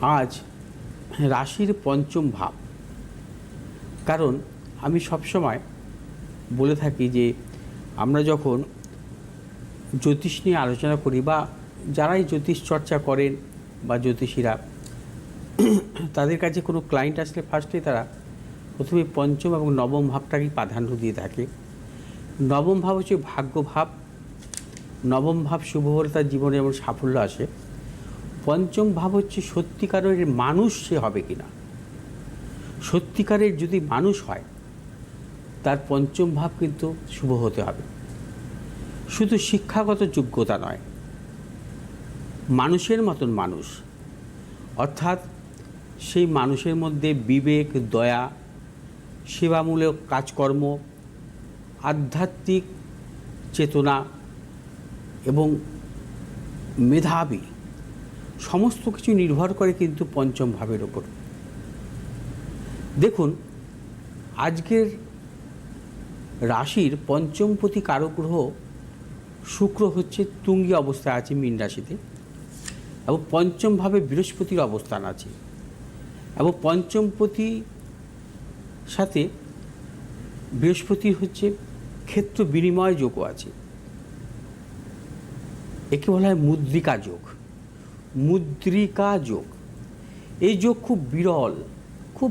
আজ রাশির পঞ্চম ভাব। কারণ আমি সবসময় বলে থাকি যে, আমরা যখন জ্যোতিষ নিয়ে আলোচনা করি বা যারাই জ্যোতিষ চর্চা করেন বা জ্যোতিষীরা, তাদের কাছে কোনো ক্লায়েন্ট আসলে ফার্স্টে তারা প্রথমে পঞ্চম এবং নবম ভাবটাকেই প্রাধান্য দিয়ে থাকে। নবম ভাব হচ্ছে ভাগ্য ভাব। নবম ভাব শুভ হলে তার জীবনে যেমন সাফল্য আসে পঞ্চম ভাব হচ্ছে সত্যিকারের মানুষ সে হবে কি না। সত্যিকারের যদি মানুষ হয়, তার পঞ্চম ভাব কিন্তু শুভ হতে হবে। শুধু শিক্ষাগত যোগ্যতা নয়, মানুষের মতন মানুষ, অর্থাৎ সেই মানুষের মধ্যে বিবেক, দয়া, সেবামূলক কাজকর্ম, আধ্যাত্মিক চেতনা এবং মেধাবী সমস্ত কিছু নির্ভর করে কিন্তু পঞ্চম ভাবের ওপর দেখুন, আজকের রাশির পঞ্চমপতি কারগ্রহ শুক্র হচ্ছে তুঙ্গি অবস্থায় আছে মীন রাশিতে এবং পঞ্চমভাবে বৃহস্পতির অবস্থান আছে এবং পঞ্চমপতি সাথে বৃহস্পতির হচ্ছে ক্ষেত্র বিনিময় যোগও আছে। একে বলা হয় মুদ্রিকা যোগ। মুদ্রিকা যোগ। এই যোগ খুব বিরল খুব